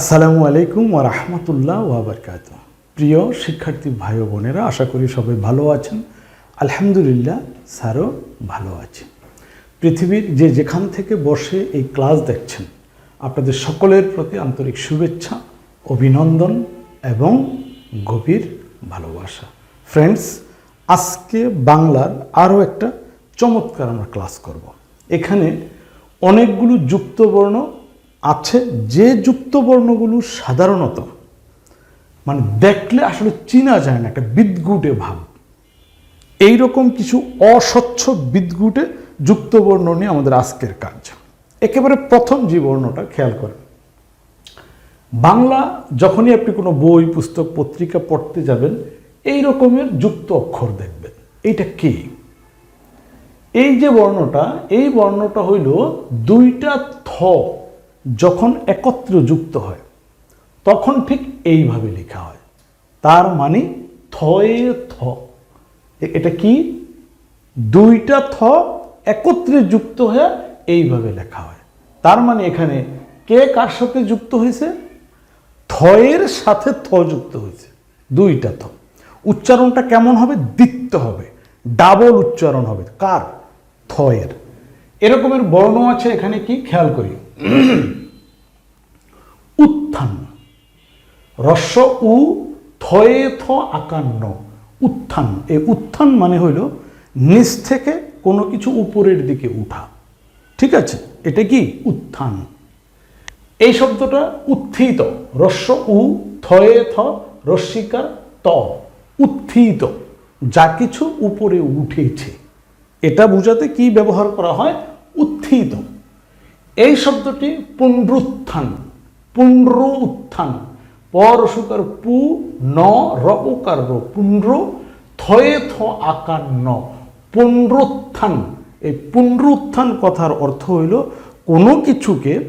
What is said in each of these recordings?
আসসালামু আলাইকুম ওয়া রাহমাতুল্লাহ ওয়া বারকাত প্রিয় শিক্ষার্থী ভাই বোনেরা, আশা করি সবাই ভালো আছেন। আলহামদুলিল্লাহ, স্যারও ভালো আছে পৃথিবীর যে যেখান থেকে বসে এই ক্লাস দেখছেন, আপনাদের সকলের প্রতি আন্তরিক শুভেচ্ছা, অভিনন্দন এবং গভীর ভালোবাসা। ফ্রেন্ডস, আজকে বাংলার আরও একটা চমৎকার আমরা ক্লাস করব। এখানে অনেকগুলো যুক্তবর্ণ আছে যে যুক্তবর্ণগুলো সাধারণত মানে দেখলে আসলে চিনা যায় না, একটা বিদগুটে ভাব। এই রকম কিছু অস্বচ্ছ বিদগুটে যুক্তবর্ণ নিয়ে আমাদের আজকের কাজ। একেবারে প্রথম যে বর্ণটা, খেয়াল করেন। বাংলা যখনই আপনি কোনো বই, পুস্তক, পত্রিকা পড়তে যাবেন, এই রকমের যুক্ত অক্ষর দেখবেন। এইটা কি? এই যে বর্ণটা, এই বর্ণটা হইল দুইটা থ। যখন একত্র যুক্ত হয়, তখন ঠিক এইভাবে লেখা হয়। তার মানে থয়ে থ। এটা কি? দুইটা থ একত্রে যুক্ত হয়ে এইভাবে লেখা হয়। তার মানে এখানে কে কার সাথে যুক্ত হয়েছে? থয়ের সাথে থ যুক্ত হয়েছে। দুইটা থ। উচ্চারণটা কেমন হবে? দিত্য হবে। ডাবল উচ্চারণ হবে। কার? থয়ের। এরকমের বর্ণ আছে এখানে কি? খেয়াল করি। উত্থান। রস্য উ থয়ে থ আকান্ন। উত্থান। এই উত্থান মানে হইল নিচ থেকে কোনো কিছু উপরের দিকে উঠা। ঠিক আছে? এটা কি? উত্থান। এই শব্দটা উত্থিত। রস্য উ থয়ে থ রস্মিকার ত। উত্থিত। যা কিছু উপরে উঠেছে। এটা বোঝাতে কি ব্যবহার করা হয়? উত্থিত। এই শব্দটি পুনরুত্থান পুনর উত্থান পর সুকার পু, ন, র উকার র, পুনর, থয়ে, থ, আকার, ন। পুনরুত্থান। এই পুনরুত্থান কথার অর্থ হইল কোনো কিছুকে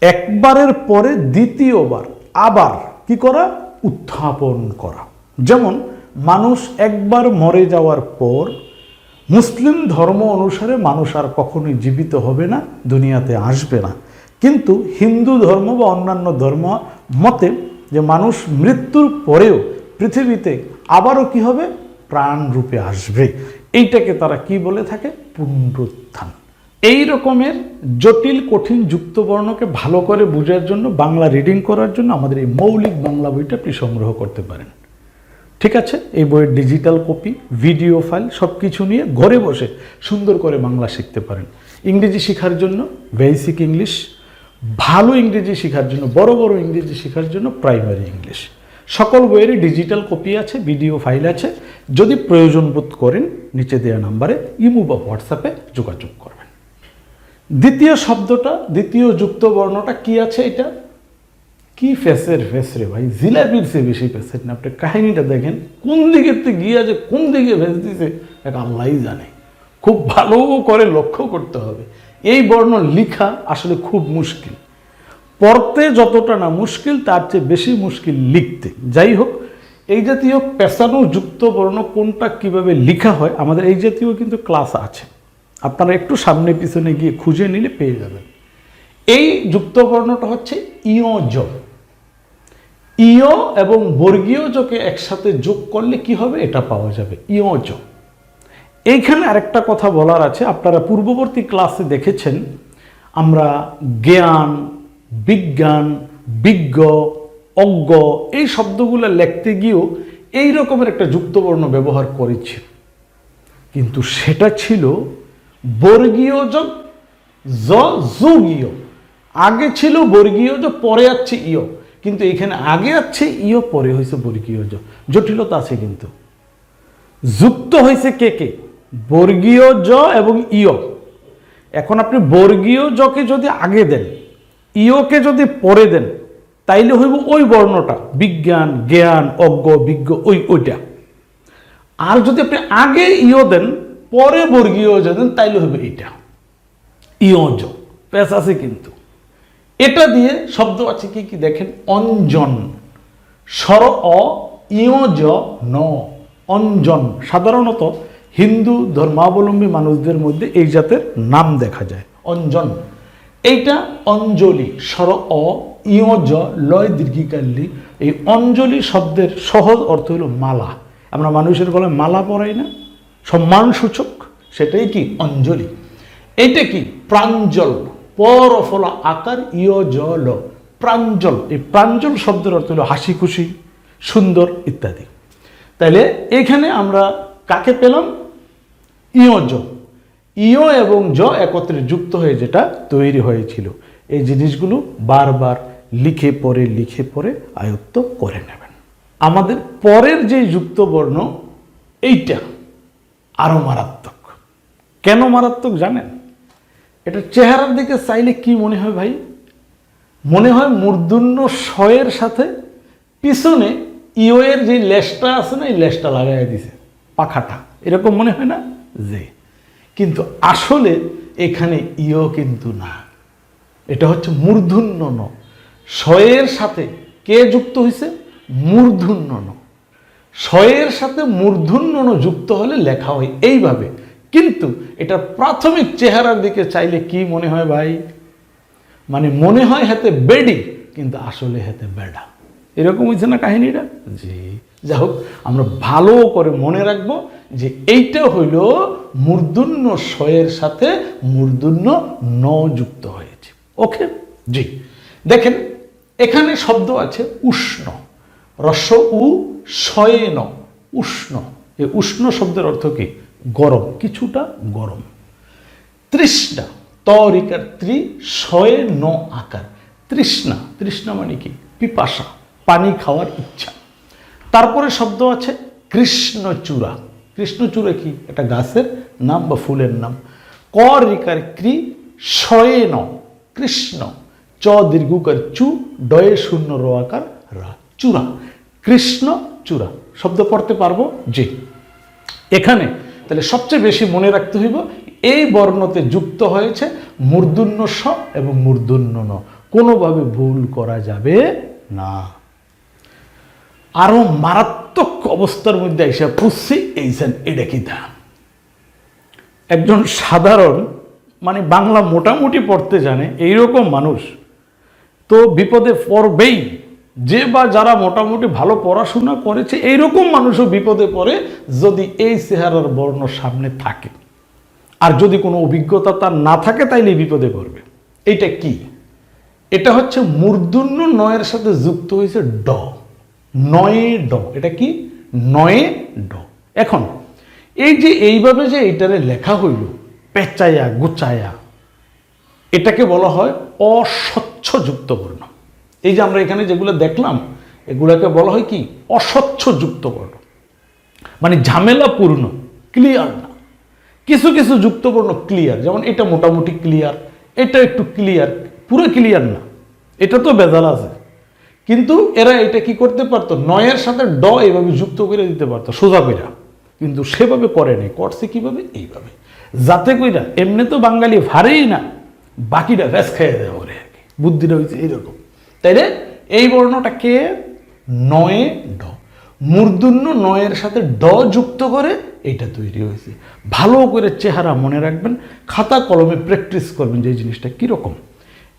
একবারের পরে দ্বিতীয়বার, আবার কি করা? উত্থাপন করা। যেমন, মানুষ একবার মরে যাওয়ার পর মুসলিম ধর্ম অনুসারে মানুষ আর কখনোই জীবিত হবে না, দুনিয়াতে আসবে না। কিন্তু হিন্দু ধর্ম বা অন্যান্য ধর্ম মতে যে মানুষ মৃত্যুর পরেও পৃথিবীতে আবারও কি হবে? প্রাণ রূপে আসবে। এইটাকে তারা কি বলে থাকে? পুনরুত্থান। এই রকমের জটিল, কঠিন যুক্তবর্ণকে ভালো করে বোঝার জন্য, বাংলা রিডিং করার জন্য আমাদের এই মৌলিক বাংলা বইটা আপনি সংগ্রহ করতে পারেন। ঠিক আছে? এই বইয়ের ডিজিটাল কপি ভিডিও ফাইল সব কিছু নিয়ে ঘরে বসে সুন্দর করে বাংলা শিখতে পারেন। ইংরেজি শেখার জন্য বেসিক ইংলিশ ভালো ইংরেজি শেখার জন্য, বড় বড় ইংরেজি শেখার জন্য প্রাইমারি ইংলিশ সকল বইয়েরই ডিজিটাল কপি আছে ভিডিও ফাইল আছে। যদি প্রয়োজন বোধ করেন, নিচে দেওয়া নাম্বারে ইমো বা হোয়াটসঅ্যাপে যোগাযোগ করবেন। দ্বিতীয় শব্দটা, দ্বিতীয় যুক্ত বর্ণটা কি আছে এটা? কি ফেসের ফেস রে ভাই? জিলাপির সে বেশি ফেসের না। আপনি কাহিনীটা দেখেন, কোন দিকে গিয়ে যে কোন দিকে ভেস দিছে, এক আল্লাহই জানে। খুব ভালো করে লক্ষ্য করতে হবে। এই বর্ণ লিখা আসলে খুব মুশকিল। পড়তে যতটা না মুশকিল, তার চেয়ে বেশি মুশকিল লিখতে। যাই হোক, এই জাতীয় পেশানো যুক্ত বর্ণ কোনটা কীভাবে লিখা হয়, আমাদের এই জাতীয় কিন্তু ক্লাস আছে। আপনারা একটু সামনে পিছনে গিয়ে খুঁজে নিলে পেয়ে যাবেন। এই যুক্ত বর্ণটা হচ্ছে ইয়জ ইয় এবং বর্গীয় জকে একসাথে যোগ করলে কি হবে? এটা পাওয়া যাবে। ইয়জ এইখানে আরেকটা কথা বলার আছে। আপনারা পূর্ববর্তী ক্লাসে দেখেছেন, আমরা জ্ঞান, বিজ্ঞান, বিজ্ঞ, অজ্ঞ এই শব্দগুলো লিখতে গিয়েও এই রকমের একটা যুক্তবর্ণ ব্যবহার করেছি। কিন্তু সেটা ছিল বর্গীয় যোগ জ আগে ছিল বর্গীয় জ পরে আছে ইয়। কিন্তু এখানে আগে আছে ইয়, পরে হয়েছে বর্গীয় জ। জটিলতা আছে কিন্তু। যুক্ত হয়েছে কে কে? বর্গীয় জ এবং ইয়। এখন আপনি বর্গীয় জকে যদি আগে দেন, ইয়কে যদি পরে দেন, তাইলে হইব ওই বর্ণটা, বিজ্ঞান, জ্ঞান, অজ্ঞ, বিজ্ঞ, ওই, ওইটা। আর যদি আপনি আগে ইয় দেন, পরে বর্গীয় জ দেন, তাইলে হবে এইটা। ইয়জ প্যাস আছে কিন্তু। এটা দিয়ে শব্দ আছে কি কি দেখেন? অঞ্জন। স্বর অ, ইয়জ ন। অঞ্জন। সাধারণত হিন্দু ধর্মাবলম্বী মানুষদের মধ্যে এই জাতের নাম দেখা যায়। অঞ্জন। এইটা অঞ্জলি। স্বর অ ইয় জ লয় দীর্ঘিকাল্লি। এই অঞ্জলি শব্দের সহজ অর্থ হলো মালা। আমরা মানুষের গলায় মালা পরাই না। সম্মানসূচক, সেটাই কি? অঞ্জলি। এইটা কি? প্রাঞ্জল। পর ফলা আকার ইয় জ ল প্রাঞ্জল। এই প্রাঞ্জল শব্দের অর্থ হলো হাসি খুশি, সুন্দর ইত্যাদি। তাইলে এখানে আমরা কাকে পেলাম? ইয় জ। ইয় এবং জ একত্রে যুক্ত হয়ে যেটা তৈরি হয়েছিল। এই জিনিসগুলো বারবার লিখে পড়ে লিখে পড়ে আয়ত্ত করে নেবেন। আমাদের পরের যে যুক্ত বর্ণ, এইটা আরও মারাত্মক। কেন মারাত্মক জানেন? এটা চেহারার দিকে চাইলে কি মনে হয় ভাই? মনে হয় মূর্ধন্য শয়ের সাথে পিছনে ইয়ের যে লেসটা আছে না, এই লেসটা লাগাই দিছে, পাখাটা। এরকম মনে হয় না? যে কিন্তু আসলে এখানে ইয় কিন্তু না। এটা হচ্ছে মূর্ধন্য ন। শয়ের সাথে কে যুক্ত হয়েছে মূর্ধন্য ন। শয়ের সাথে মূর্ধন্য ন যুক্ত হলে লেখা হয় এইভাবে। কিন্তু এটা প্রাথমিক চেহারার দিকে চাইলে কি মনে হয় ভাই? মানে মনে হয় হাতে বেডি কিন্তু আসলে হাতে বেডা। এরকম হয়েছে না কাহিনীটা? জি। যা হোক আমরা ভালো করে মনে রাখব যে এইটা হইল মূর্ধন্য শয়ের সাথে মূর্ধন্য ন যুক্ত হয়েছে। ওকে? জি। দেখেন এখানে শব্দ আছে উষ্ণ। রস উ শয়ে ন উষ্ণ। এই উষ্ণ শব্দের অর্থ কি? গরম, কিছুটা গরম। তৃষ্ণা, তরিকার ত্রি শয়ে ন আকার। তৃষ্ণা তৃষ্ণা মানে কি? পিপাসা, পানি খাওয়ার ইচ্ছা। তারপরে শব্দ আছে কৃষ্ণচূড়া। কৃষ্ণচূড়া কি? এটা গাছের নাম বা ফুলের নাম। ক রিকার ক্রি শয়ে ন, কৃষ্ণ, চ দীর্ঘকার চু, ডয়ে শূন্য র আকার রা, চূড়া। কৃষ্ণ চূড়া শব্দ পড়তে পারব যে। এখানে তাহলে সবচেয়ে বেশি মনে রাখতে হইব, এই বর্ণতে যুক্ত হয়েছে মূর্ধন্য স এবং মূর্ধন্য ন। কোনোভাবে ভুল করা যাবে না। আরও মারাত্মক অবস্থার মধ্যে এসে পুষছি এইছেন এটা কি তা একজন সাধারণ মানে বাংলা মোটামুটি পড়তে জানে, এইরকম মানুষ তো বিপদে পড়বেই। যে বা যারা মোটামুটি ভালো পড়াশোনা করেছে, এইরকম মানুষও বিপদে পড়ে যদি এই চেহারার বর্ণ সামনে থাকে। আর যদি কোনো অভিজ্ঞতা তার না থাকে, তাইলে বিপদে পড়বে। এইটা কি? এটা হচ্ছে মূর্ধন্য নয়ের সাথে যুক্ত হয়েছে ড। নয়ে ড। এটা কি? নয়ে ড। এখন, এই যে এইভাবে যে এইটারে লেখা হইল, পেঁচায়া, গুচায়া, এটাকে বলা হয় অস্বচ্ছ যুক্ত বর্ণ। এই যে আমরা এখানে যেগুলো দেখলাম, এগুলোকে বলা হয় কি? অস্বচ্ছ যুক্ত বর্ণ মানে ঝামেলাপূর্ণ ক্লিয়ার না। কিছু কিছু যুক্তবর্ণ ক্লিয়ার যেমন এটা মোটামুটি ক্লিয়ার এটা একটু ক্লিয়ার পুরো ক্লিয়ার না। এটা তো বেজাল আছে। কিন্তু এরা এটা কি করতে পারতো? নয়ের সাথে ড এভাবে যুক্ত করে দিতে পারতো, সোজা কইরা। কিন্তু সেভাবে করে নাই, করছে কীভাবে? এইভাবে। যাতে কইরা, এমনি তো বাঙালি ভারেই না বাকিটা ভ্যাস খেয়ে দেয় ওরে বুদ্ধিটা হয়েছে এইরকম তাইলে এই বর্ণটা কে? নয়ে ড। মূর্ধন্য নয়ের সাথে ড যুক্ত করে এইটা তৈরি হয়েছে। ভালো করে চেহারা মনে রাখবেন, খাতা কলমে প্র্যাকটিস করবেন যে এই জিনিসটা কীরকম।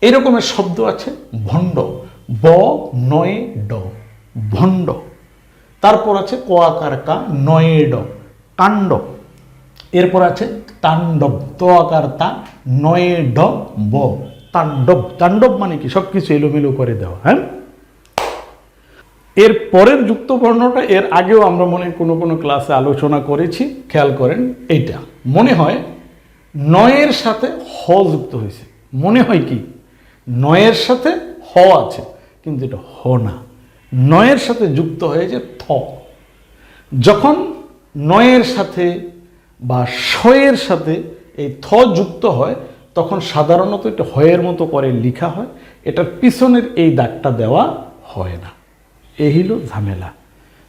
এরকমের শব্দ আছে ভণ্ড। ব, নয়ে ড, ভণ্ড। তারপর আছে কোয়াকার কা, নয়ে ড, কাণ্ড। এরপর আছে তাণ্ডব। তো আকার তা, নয়ে ড, ব। তাণ্ডব তাণ্ডব মানে কি? সব কিছু এলোমেলো করে দেওয়া হ্যাঁ? এর পরের যুক্ত বর্ণটা এর আগেও আমরা মনে কোনো কোনো ক্লাসে আলোচনা করেছি, খেয়াল করেন, এইটা। মনে হয় নয়ের সাথে হ যুক্ত হয়েছে। মনে হয় কি? নয়ের সাথে হ আছে, কিন্তু এটা হ না। নয়ের সাথে যুক্ত হয়েছে থ। যখন নয়ের সাথে বা শয়ের সাথে এই থ যুক্ত হয় তখন সাধারণত এটা হয়ের মতো করে লিখা হয়, এটার পিছনের এই দাগটা দেওয়া হয় না। এই হলো ঝামেলা।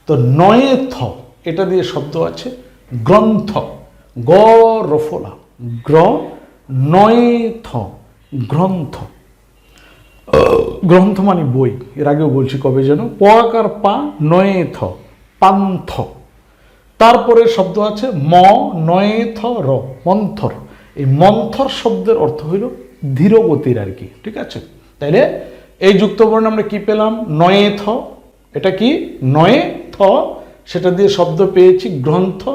তো নয়ে থ এটা দিয়ে শব্দ আছে, গ্রন্থ, গ রফলা, গ্র নয়ে থ গ্রন্থ। গ্রন্থ মানে বই, এর আগেও বলছি কবে যেন পয়াকার পা নয়ে থ পান্থ। তারপরে শব্দ আছে ম নয়ে থ র, মন্থর। এই মন্থর শব্দের অর্থ হইল ধীরগতির আর কি, ঠিক আছে? তাইলে এই যুক্তবর্ণ আমরা কি পেলাম? নয়ে থ এটা কি? নয়ে থ সেটা দিয়ে শব্দ পেয়েছি গ্রন্থ।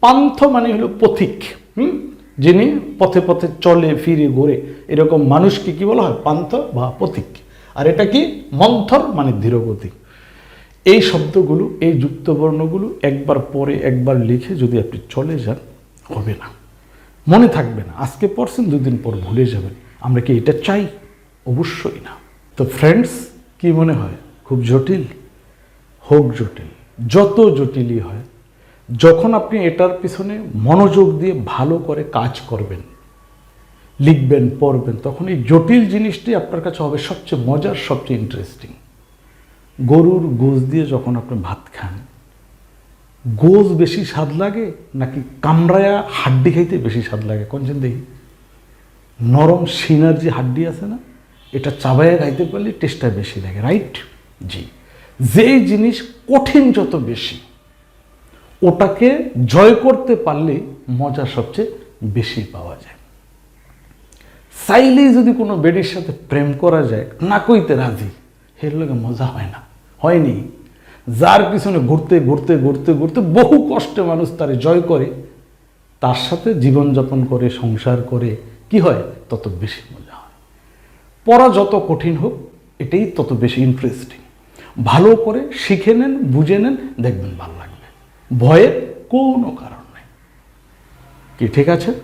পান্থ মানে হলো পথিক, হুম? যিনি পথে পথে চলে, ফিরে, ঘোরে। এরকম মানুষকে কি বলা হয়? পান্থ বা পথিক। আর এটা কি? মন্থর মানে ধীরগতি। এই শব্দগুলো, এই যুক্তবর্ণগুলো একবার পরে একবার লিখে যদি আপনি চলে যান, হবে না। মনে থাকবে না। আজকে পড়ছেন, দুদিন পর ভুলে যাবেন। আমরা কি এটা চাই? অবশ্যই না। তো ফ্রেন্ডস কি মনে হয়? খুব জটিল? হোক জটিল। যত জটিলই হয়, যখন আপনি এটার পিছনে মনোযোগ দিয়ে ভালো করে কাজ করবেন, লিখবেন, পড়বেন, তখন এই জটিল জিনিসটি আপনার কাছে হবে সবচেয়ে মজার, সবচেয়ে ইন্টারেস্টিং গরুর গোজ দিয়ে যখন আপনি ভাত খান গোজ বেশি স্বাদ লাগে নাকি কামড়ায়া হাড্ডি খাইতে বেশি স্বাদ লাগে? কোনছেন দেখি নরম সিনার যে হাড্ডি আছে না, এটা চাবাইয়া খাইতে পারলে টেস্টটা বেশি লাগে রাইট জি। যেই জিনিস কঠিন যত বেশি, ওটাকে জয় করতে পারলে মজা সবচেয়ে বেশি পাওয়া যায়। চাইলেই যদি কোনো বেডির সাথে প্রেম করা যায়, না কইতে রাজি এর লোকে মজা হয় না। হয়নি। যার পিছনে ঘুরতে ঘুরতে ঘুরতে ঘুরতে বহু কষ্টে মানুষ তারে জয় করে, তার সাথে জীবনযাপন করে, সংসার করে, কি হয়? তত বেশি মজা হয়। পড়া যত কঠিন হোক, এটাই তত বেশি ইন্টারেস্টিং ভালো করে শিখে নেন, বুঝে নেন, দেখবেন ভালো লাগবে। ভয়ের কোনো কারণ নেই। কি, ঠিক আছে?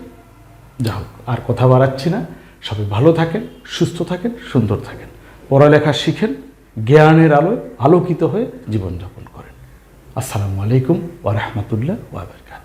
যা হোক, আর কথা বাড়াচ্ছি না। সবাই ভালো থাকেন, সুস্থ থাকেন, সুন্দর থাকেন। পড়ালেখা শিখেন জ্ঞানের আলোয় আলোকিত হয়ে জীবনযাপন করেন। আসসালামু আলাইকুম ওয়া রাহমাতুল্লাহ ওয়া বারাকাতুহু।